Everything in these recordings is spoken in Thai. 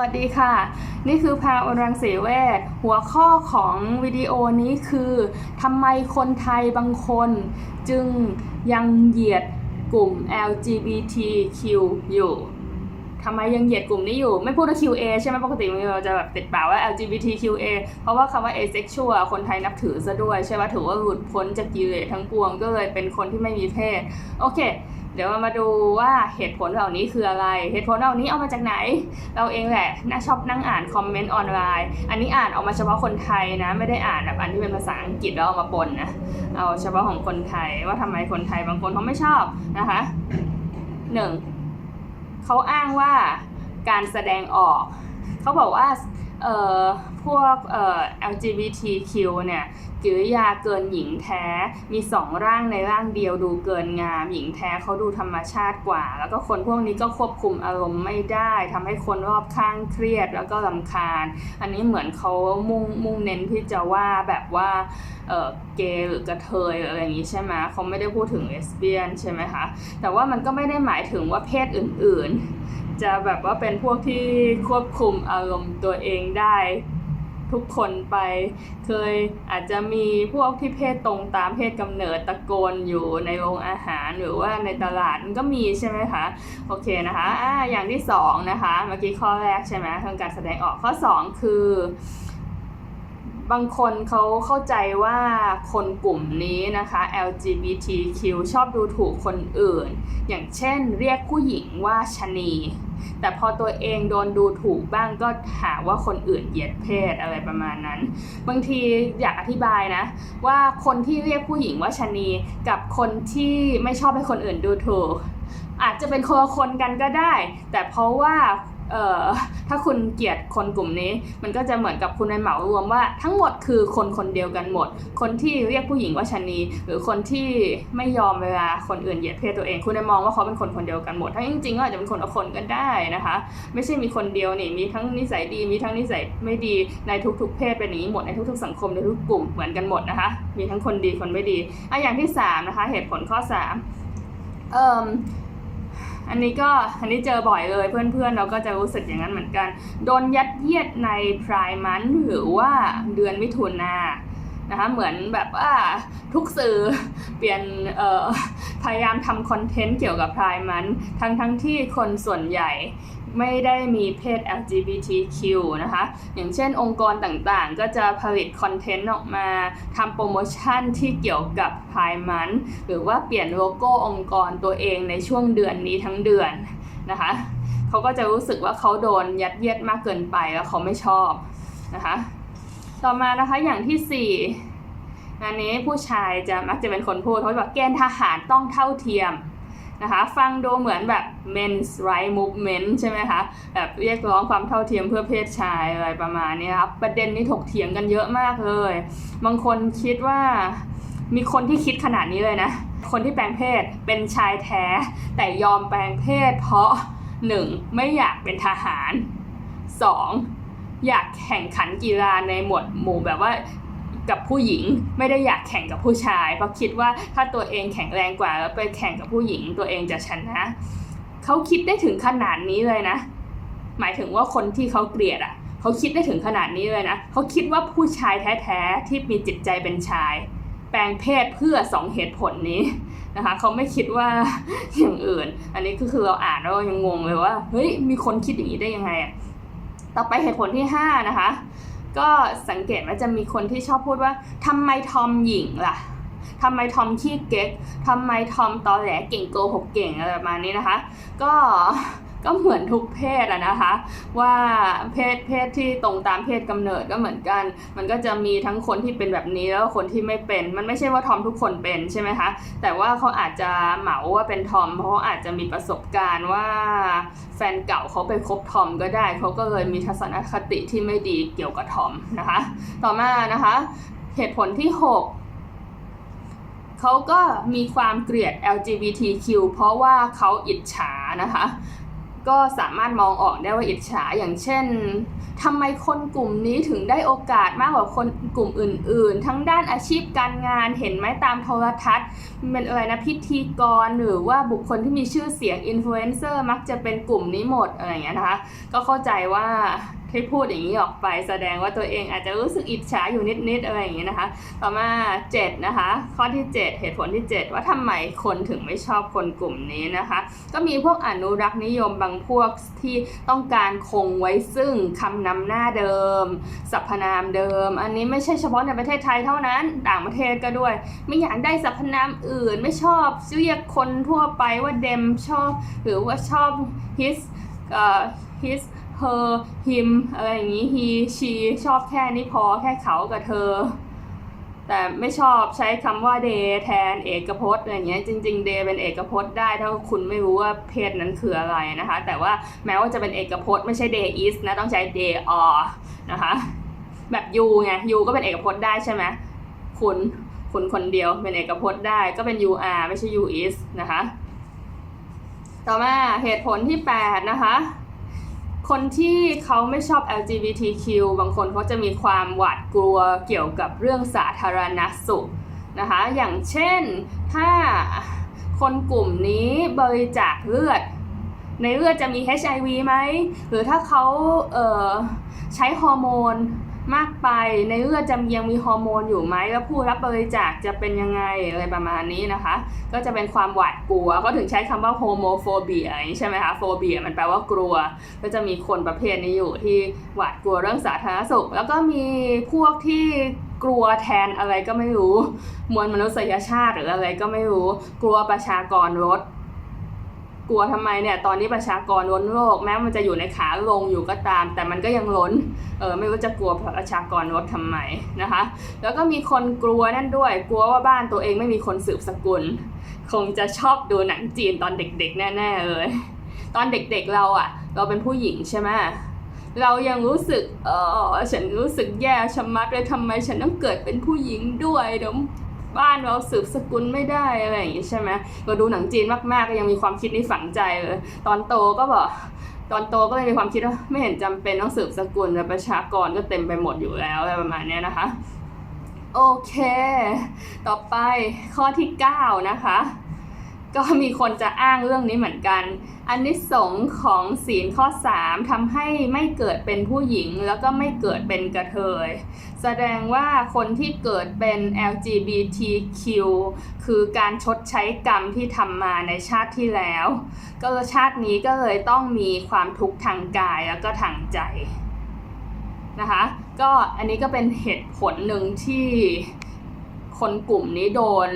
วัสดีค่ะ นี่คือพาอรังสีเวศหัวข้อของวิดีโอนี้คือทำไมคนไทยบางคนจึงยังเหยียดกลุ่ม LGBTQ อยู่ทำไมยังเหยียดกลุ่มนี้อยู่ ไม่พูดว่า QA ใช่ไหมปกติเราจะแบบติดปากว่า LGBTQA เพราะว่าคำว่า asexual คนไทยนับถือซะด้วย ใช่ไหมถือว่าหลุดพ้นจากกิเลสทั้งปวงก็เลยเป็นคนที่ไม่มีเพศ โอเค เดี๋ยวมาดูว่าเหตุผลเหล่านี้คืออะไร เหตุผลเหล่านี้เอามาจากไหน เราเองแหละน่าชอบนั่งอ่านคอมเมนต์ออนไลน์ อันนี้อ่านออกมาเฉพาะคนไทยนะ ไม่ได้อ่านแบบอันที่เป็นภาษาอังกฤษแล้วเอามาปนนะ เอาเฉพาะของคนไทยว่าทำไมคนไทยบางคนเขาไม่ชอบนะคะหนึ่งเขาอ้างว่าการแสดงออก เขาบอกว่า เอ่อพวกเอ่อ LGBTQ เนี่ยกิริยาเกินหญิงแท้มีสองร่างในร่างเดียวดูเกินงาม หญิงแท้เขาดูธรรมชาติกว่า แล้วก็คนพวกนี้ก็ควบคุมอารมณ์ไม่ได้ทำให้คนรอบข้างเครียดแล้วก็ลำคาญ อันนี้เหมือนเขามุ่งมุ่งเน้นที่จะว่าแบบว่าเออเกย์หรือกระเทยออะไรอย่างนี้ใช่ไหมเขาไม่ได้พูดถึงเลสเบี้ยนใช่ไหมคะแต่ว่ามันก็ไม่ได้หมายถึงว่าเพศอื่นๆ จะแบบว่าเป็นพวกที่ควบคุมอารมณ์ตัวเองได้ทุกคนไป เคยอาจจะมีพวกที่เพศตรงตามเพศกำเนิดตะโกนอยู่ในโรงอาหารหรือว่าในตลาดมันก็มีใช่ไหมคะโอเคนะคะอ่าอย่างที่สองนะคะเมื่อกี้ข้อแรกใช่ไหมเรื่องการแสดงออกข้อสองคือ บางคนเขาเข้าใจว่าคนกลุ่มนี้นะคะ LGBTQ ชอบดูถูกคนอื่น อย่างเช่นเรียกผู้หญิงว่าชนี แต่พอตัวเองโดนดูถูกบ้างก็หาว่าคนอื่นเหยียดเพศอะไรประมาณนั้น บางทีอยากอธิบายนะ ว่าคนที่เรียกผู้หญิงว่าชนีกับคนที่ไม่ชอบให้คนอื่นดูถูก อาจจะเป็นคนละคนกันก็ได้ แต่เพราะว่า เอ่อถ้าคุณเกลียดคนกลุ่มนี้ มันก็จะเหมือนกับคุณในเหมารวมว่าทั้งหมดคือคนคนเดียวกันหมด คนที่เรียกผู้หญิงว่าชนีหรือคนที่ไม่ยอมเวลาคนอื่นเหยียดเพศตัวเอง คุณในมองว่าเขาเป็นคนคนเดียวกันหมดทั้งจริงๆก็อาจจะเป็นคนละคนกันได้นะคะ ไม่ใช่มีคนเดียวนี่มีทั้งนิสัยดีมีทั้งนิสัยไม่ดีในทุกๆ เพศเป็นอย่างนี้หมดในทุกๆสังคมในทุกกลุ่มเหมือนกันหมดนะคะ มีทั้งคนดีคนไม่ดีอะอย่างที่สามนะคะเหตุผลข้อสามเอ่ม อันนี้ก็อันนี้เจอบ่อยเลยเพื่อนๆ เราก็จะรู้สึกอย่างนั้นเหมือนกัน โดนยัดเยียดในพรายมันหรือว่าเดือนมิถุนานะคะเหมือนแบบว่าทุกสื่อเปลี่ยนพยายามทำคอนเทนต์เกี่ยวกับพรายมันทั้งทั้งๆที่คนส่วนใหญ่ ไม่ได้มีเพศ LGBTQ นะคะ อย่างเช่นองค์กรต่างๆ ก็จะผลิตคอนเทนต์ออกมาทำโปรโมชั่นที่เกี่ยวกับพายมัน หรือว่าเปลี่ยนโลโก้องค์กรตัวเองในช่วงเดือนนี้ทั้งเดือนนะคะเขาก็จะรู้สึกว่าเขาโดนยัดเยียดมากเกินไปแล้วเขาไม่ชอบนะคะ ต่อมานะคะอย่างที่สี่อันนี้ผู้ชายจะมักจะเป็นคนพูดเขาจะบอกเกณฑ์ทหารต้องเท่าเทียม นะคะ ฟังดูเหมือนแบบ men's right movement ใช่ไหมคะ แบบเรียกร้องความเท่าเทียมเพื่อเพศชายอะไรประมาณนี้ครับ ประเด็นนี้ถกเถียงกันเยอะมากเลย บางคนคิดว่ามีคนที่คิดขนาดนี้เลยนะ คนที่แปลงเพศเป็นชายแท้ แต่ยอมแปลงเพศ เพราะ 1. ไม่อยากเป็นทหาร 2. อยากแข่งขันกีฬาในหมวดหมู่แบบว่า กับผู้หญิง ไม่ได้อยากแข่งกับผู้ชาย เพราะคิดว่าถ้าตัวเองแข็งแรงกว่าแล้วไปแข่งกับผู้หญิงตัวเองจะชนะเขาคิดได้ถึงขนาดนี้เลยนะ หมายถึงว่าคนที่เขาเกลียดอะเขาคิดได้ถึงขนาดนี้เลยนะเขาคิดว่าผู้ชายแท้ๆที่มีจิตใจเป็นชาย แปลงเพศเพื่อสองเหตุผลนี้นะคะเขาไม่คิดว่าอย่างอื่น อันนี้ก็คือเราอ่านแล้วเรายังงงเลยว่าเฮ้ยมีคนคิดอย่างนี้ได้ยังไงอะต่อไปเหตุผลที่ห้านะคะ ก็สังเกตว่าจะมีคนที่ชอบพูดว่าทำไมทอมหญิงล่ะทำไมทอมขี้เก๊กทำไมทอมตอแหลเก่งโกหกเก่งอะไรประมาณนี้นะคะ ก็ ก็เหมือนทุกเพศอะนะคะ ว่าเพศเพศที่ตรงตามเพศกำเนิดก็เหมือนกัน มันก็จะมีทั้งคนที่เป็นแบบนี้แล้วก็คนที่ไม่เป็น มันไม่ใช่ว่าทอมทุกคนเป็นใช่ไหมคะแต่ว่าเขาอาจจะเหมาว่าเป็นทอม เพราะเขาอาจจะมีประสบการณ์ว่าแฟนเก่าเขาไปคบทอมก็ได้เขาก็เลยมีทัศนคติที่ไม่ดีเกี่ยวกับทอมนะคะ ต่อมานะคะ เหตุผลที่ 6เขาก็มีความเกลียด LGBTQ เพราะว่าเขาอิจฉานะคะ ก็สามารถมองออกได้ว่าอิจฉาอย่างเช่นทำไมคนกลุ่มนี้ถึงได้โอกาสมากกว่าคนกลุ่มอื่น ๆ ทั้งด้านอาชีพการงานเห็นไหมตามโทรทัศน์เป็นอะไรนะพิธีกรหรือว่าบุคคลที่มีชื่อเสียงอินฟลูเอนเซอร์มักจะเป็นกลุ่มนี้หมดอะไรอย่างเงี้ยนะคะ ก็เข้าใจว่า ที่พูดอย่างนี้ออกไปแสดงว่าตัวเองอาจจะรู้สึกอิจฉาอยู่นิดๆอะไรอย่างเงี้ยนะคะ ต่อมา 7 นะคะ ข้อที่ 7 เหตุผลที่ 7 ว่าทำไมคนถึงไม่ชอบคนกลุ่มนี้นะคะ ก็มีพวกอนุรักษ์นิยมบางพวกที่ต้องการคงไว้ซึ่งคำนำหน้าเดิมสรรพนามเดิม อันนี้ไม่ใช่เฉพาะในประเทศไทยเท่านั้น ต่างประเทศก็ด้วย ไม่อยากได้สรรพนามอื่น ไม่ชอบเรียกคนทั่วไปว่าเดมชอบ หรือว่าชอบ his เอ่อ his her him อะไรอย่างนี้ he she ชอบแค่นี้พอแค่เขากับเธอ แต่ไม่ชอบใช้คำว่า they แทนเอกพจน์อะไรเงี้ยจริง ๆ they เป็นเอกพจน์ได้ถ้าคุณไม่รู้ว่าเพศนั้นคืออะไรนะคะ แต่ว่าแม้ว่าจะเป็นเอกพจน์ไม่ใช่ they is นะต้องใช้ they are นะคะแบบ you ไง you ก็เป็นเอกพจน์ได้ใช่ไหมคุณคุณคนเดียวเป็นเอกพจน์ได้ก็เป็น you are ไม่ใช่ you is นะคะ ต่อมาเหตุผลที่ 8 นะคะ คนที่เขาไม่ชอบ LGBTQ บางคนเขาจะมีความหวาดกลัวเกี่ยวกับเรื่องสาธารณสุขนะคะ อย่างเช่นถ้าคนกลุ่มนี้บริจาคเลือด ในเลือดจะมี HIV ไหม หรือถ้าเขาเใช้ฮอร์โมน มากไปในเลือดจะยังมีฮอร์โมนอยู่ไหมแล้วผู้รับบริจาคจะเป็นยังไงอะไรประมาณนี้นะคะ ก็จะเป็นความหวาดกลัว ก็ถึงใช้คำว่าโฮโมโฟเบียใช่ไหมคะโฟเบียมันแปลว่ากลัว ก็จะมีคนประเภทนี้อยู่ที่หวาดกลัวเรื่องสาธารณสุข แล้วก็มีพวกที่กลัวแทนอะไรก็ไม่รู้ มวลมนุษยชาติหรืออะไรก็ไม่รู้ กลัวประชากรลด กลัวทำไมเนี่ยตอนนี้ประชากรล้นโลกแม้มันจะอยู่ในขาลงอยู่ก็ตาม แต่มันก็ยังล้นเออไม่รู้จะกลัวประชากรลดทำไมนะคะ แล้วก็มีคนกลัวนั่นด้วย กลัวว่าบ้านตัวเองไม่มีคนสืบสกุล คงจะชอบดูหนังจีนตอนเด็กๆ แน่ๆเลยตอนเด็กๆเราอะเราเป็นผู้หญิงใช่ไหมเรายังรู้สึกเออฉันรู้สึกแย่ชะมัดเลยทำไมฉันต้องเกิดเป็นผู้หญิงด้วยเดี๋ยว บ้านเราสืบสกุลไม่ได้อะไรอย่างงี้ใช่ไหมเราดูหนังจีนมากๆก็ยังมีความคิดนี้ฝังใจเลยตอนโตก็บอกตอนโตก็เลยมีความคิดว่าไม่เห็นจำเป็นต้องสืบสกุลแต่ประชากรก็เต็มไปหมดอยู่แล้วอะไรประมาณเนี้ยนะคะ โอเค ต่อไปข้อที่ 9 นะคะ ก็มีคนจะอ้างเรื่องนี้เหมือนกันอันนิสงของศีลข้อ 3ทำให้ไม่เกิดเป็นผู้หญิงแล้วก็ไม่เกิดเป็นกระเทย แสดงว่าคนที่เกิดเป็น LGBTQ คือการชดใช้กรรมที่ทำมาในชาติที่แล้ว ก็ชาตินี้ก็เลยต้องมีความทุกข์ทางกายแล้วก็ทางใจนะคะ ก็อันนี้ก็เป็นเหตุผลหนึ่งที่ คนกลุ่มนี้โดน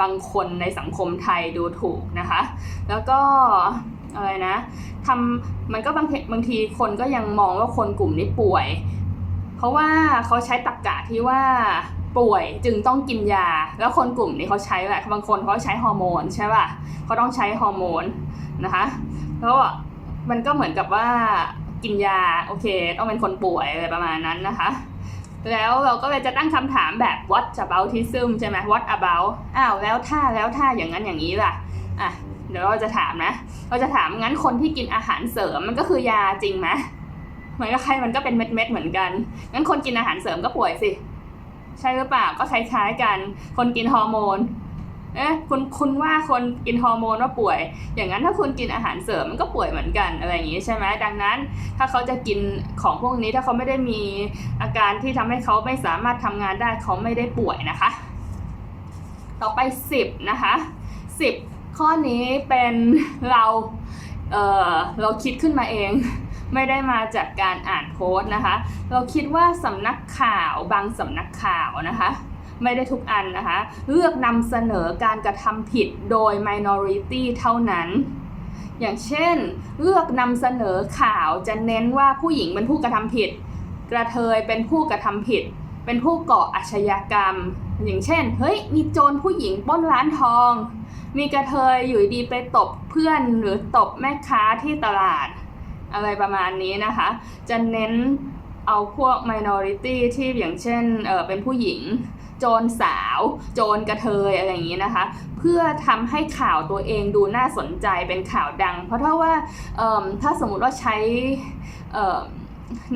บางคนในสังคมไทยดูถูกนะคะ แล้วก็อะไรนะทำมันก็บางทีบางทีคนก็ยังมองว่าคนกลุ่มนี้ป่วย เพราะว่าเขาใช้ตรรกกะที่ว่าป่วยจึงต้องกินยา แล้วคนกลุ่มนี้เขาใช้แหละบางคนเขาใช้ฮอร์โมนใช่ป่ะเขาต้องใช้ฮอร์โมนนะคะแล้วมันก็เหมือนกับว่ากินยาโอเค ต้องเป็นคนป่วยอะไรประมาณนั้นนะคะ แล้วเราก็เลยจะตั้งคำถามแบบ what aboutism ใช่ไหม what about อ้าวแล้วถ้าแล้วถ้าอย่างนั้นอย่างนี้ล่ะอะเดี๋ยวเราจะถามนะ เราจะถามงั้นคนที่กินอาหารเสริมมันก็คือยาจริงไหมมันก็ใครมันก็เป็นเม็ดเม็ดเหมือนกัน งั้นคนกินอาหารเสริมก็ป่วยสิ ใช่หรือเปล่าก็คล้ายๆกัน คนกินฮอร์โมน เอ๊ะคุณคุณว่าคนกินฮอร์โมนว่าป่วย อย่างนั้นถ้าคุณกินอาหารเสริมมันก็ป่วยเหมือนกันอะไรอย่างนี้ใช่ไหมดังนั้น ถ้าเขาจะกินของพวกนี้ถ้าเขาไม่ได้มีอาการที่ทำให้เขาไม่สามารถทำงานได้เขาไม่ได้ป่วยนะคะ ต่อไป 10 นะคะ 10 ข้อนี้เป็นเราเออเราคิดขึ้นมาเองไม่ได้มาจากการอ่านโพสต์นะคะ เราคิดว่าสำนักข่าวบางสำนักข่าวนะคะ ไม่ได้ทุกอันนะคะ เลือกนำเสนอการกระทำผิดโดย minority เท่านั้น อย่างเช่น เลือกนำเสนอข่าวจะเน้นว่าผู้หญิงเป็นผู้กระทำผิด กระเทยเป็นผู้กระทำผิด เป็นผู้ก่ออาชญากรรม อย่างเช่น เฮ้ย มีโจรผู้หญิงปล้นร้านทอง มีกระเทยอยู่ดีไปตบเพื่อนหรือตบแม่ค้าที่ตลาด อะไรประมาณนี้นะคะ จะเน้นเอาพวก minority ที่อย่างเช่นเออเป็นผู้หญิง โจรสาว โจรกระเทยอะไรอย่างนี้นะคะ เพื่อทำให้ข่าวตัวเองดูน่าสนใจเป็นข่าวดัง เพราะถ้าว่าถ้าสมมติว่าใช้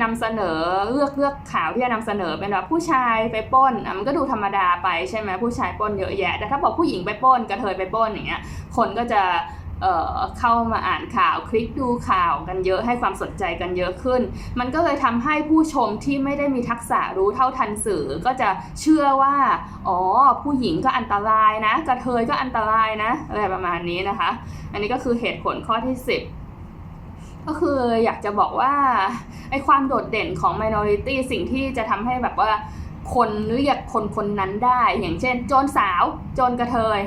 นำเสนอเลือกเลือกข่าวที่จะนำเสนอเป็นแบบผู้ชายไปป้นอะมันก็ดูธรรมดาไปใช่ไหมผู้ชายป้นเยอะแยะ แต่ถ้าบอกผู้หญิงไปป้นกระเทยไปป้นอย่างเงี้ยคนก็จะ เเข้ามาอ่านข่าวคลิกดูข่าวกันเยอะให้ความสนใจกันเยอะขึ้น มันก็เลยทำให้ผู้ชมที่ไม่ได้มีทักษะรู้เท่าทันสื่อก็จะเชื่อว่า อ๋อ ผู้หญิงก็อันตรายนะ กระเทยก็อันตรายนะ อะไรประมาณนี้นะคะ อันนี้ก็คือเหตุผลข้อที่ 10ก็คืออยากจะบอกว่าไอความโดดเด่นของ minority สิ่งที่จะทำให้แบบว่าคนเรียกคนคนนั้นได้ อย่างเช่น โจรสาว โจรกระเทย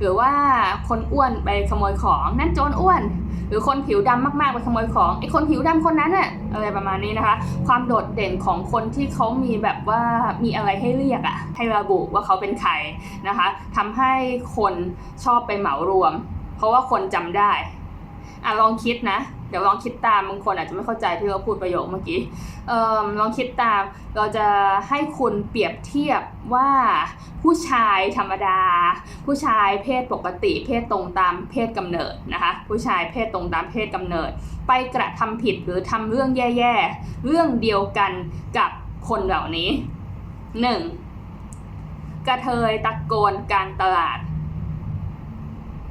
หรือว่าคนอ้วนไปขโมยของนั่นโจรอ้วน หรือคนผิวดำมากๆไปขโมยของไอ้คนผิวดำคนนั้นอะอะไรประมาณนี้นะคะ ความโดดเด่นของคนที่เขามีแบบว่ามีอะไรให้เรียกอะให้ระบุว่าเขาเป็นใครนะคะทำให้คนชอบไปเหมารวม เพราะว่าคนจำได้ อะลองคิดนะ เดี๋ยวลองคิดตามบางคนอาจจะไม่เข้าใจที่เราพูดประโยคเมื่อกี้เออลองคิดตาม เราจะให้คุณเปรียบเทียบว่าผู้ชายธรรมดา ผู้ชายเพศปกติ เพศตรงตามเพศกำเนิดนะคะ ผู้ชายเพศตรงตามเพศกำเนิด ไปกระทำผิดหรือทำเรื่องแย่ๆ เรื่องเดียวกันกับคนเหล่านี้ 1. กระเทยตะโกนกางตลาด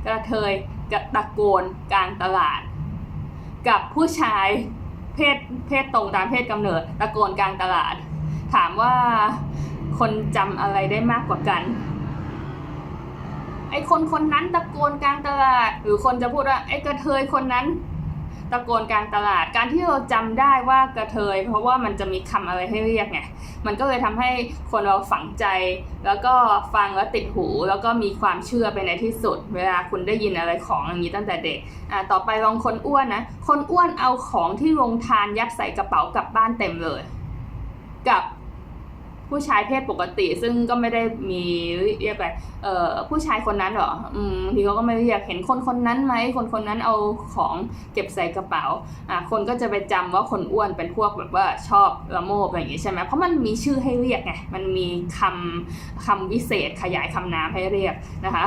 กระเทย กระตะโกนกลางตลาด กับผู้ชายเพศเพศตรงตามเพศกำเนิดตะโกนกลางตลาด ถามว่าคนจำอะไรได้มากกว่ากัน ไอ้คนคนนั้นตะโกนกลางตลาด หรือคนจะพูดว่าไอ้กระเทยคนนั้น ตะโกนกลางตลาด การที่เราจำได้ว่ากระเทย เพราะว่ามันจะมีคำอะไรให้เรียกไง มันก็เลยทำให้คนเราฝังใจ แล้วก็ฟังแล้วติดหู แล้วก็มีความเชื่อไปในที่สุด เวลาคุณได้ยินอะไรของอย่างนี้ตั้งแต่เด็ก อ่า ต่อไปลองคนอ้วนนะ คนอ้วนเอาของที่โรงทานยัดใส่กระเป๋ากลับบ้านเต็มเลย กับ ผู้ชายเพศปกติ ซึ่งก็ไม่ได้มีเรียกอะไรเอ่อผู้ชายคนนั้นเหรอ อืมทีเขาก็ไม่เรียกเห็นคนคนนั้นไหมคนคนนั้นเอาของเก็บใส่กระเป๋าอะคนก็จะไปจำว่าคนอ้วนเป็นพวกแบบว่าชอบละโมบอะไรอย่างงี้ใช่ไหมเพราะมันมีชื่อให้เรียกไงมันมีคำคำวิเศษขยายคำนามให้เรียกนะคะ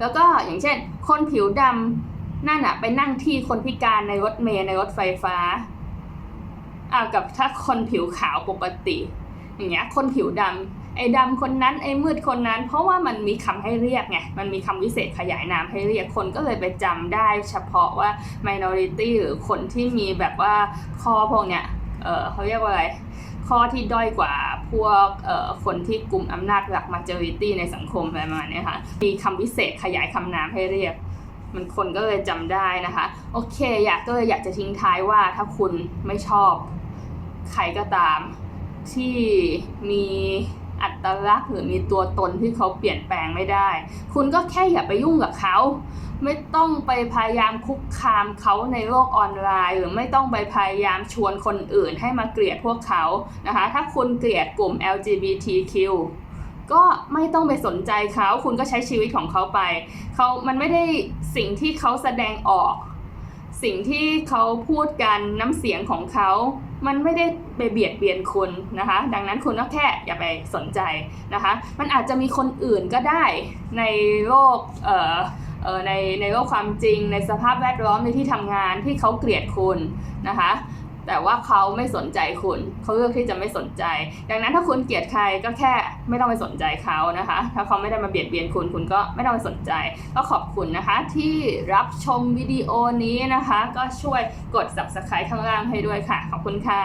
แล้วก็อย่างเช่น คนผิวดำนั่นอะไปนั่งที่คนพิการในรถเมล์ในรถไฟฟ้า อ่ากับถ้าคนผิวขาวปกติ อย่างเงี้ยคนผิวดำไอ้ดำคนนั้นไอ้มืดคนนั้น เพราะว่ามันมีคำให้เรียกไงมันมีคำวิเศษขยายนามให้เรียกคนก็เลยไปจำได้ เฉพาะว่า minority หรือคนที่มีแบบว่าข้อพวกเนี้ยเออเขาเรียกว่าอะไรข้อที่ด้อยกว่าพวกเอ่อคนที่กลุ่มอำนาจหลัก majority ในสังคมอะไรประมาณนี้ค่ะ มีคำวิเศษขยายคำนามให้เรียก มันคนก็เลยจำได้นะคะ โอเค อยากก็เลยอยากจะทิ้งท้ายว่าถ้าคุณไม่ชอบใครก็ตาม ที่มีอัตลักษณ์หรือมีตัวตนที่เขาเปลี่ยนแปลงไม่ได้ คุณก็แค่อย่าไปยุ่งกับเขา ไม่ต้องไปพยายามคุกคามเขาในโลกออนไลน์ หรือไม่ต้องไปพยายามชวนคนอื่นให้มาเกลียดพวกเขานะคะ ถ้าคุณเกลียดกลุ่ม LGBTQ ก็ไม่ต้องไปสนใจเขาคุณก็ใช้ชีวิตของเขาไปเขามันไม่ได้สิ่งที่เขาแสดงออก สิ่งที่เขาพูดกันน้ำเสียงของเขา มันไม่ได้ไปเบียดเบียนคุณนะคะ ดังนั้นคุณก็แค่อย่าไปสนใจนะคะ มันอาจจะมีคนอื่นก็ได้ในโลกเอ่อในในโลกความจริงในสภาพแวดล้อมในที่ทำงานที่เขาเกลียดคุณนะคะ แต่ว่าเขาไม่สนใจคุณเขาเลือกที่จะไม่สนใจ ดังนั้นถ้าคุณเกลียดใครก็แค่ไม่ต้องไปสนใจเขานะคะ ถ้าเขาไม่ได้มาเบียดเบียนคุณคุณก็ไม่ต้องไปสนใจ ก็ขอบคุณนะคะที่รับชมวิดีโอนี้นะคะ ก็ช่วยกด subscribe ข้างล่างให้ด้วยค่ะ ขอบคุณค่ะ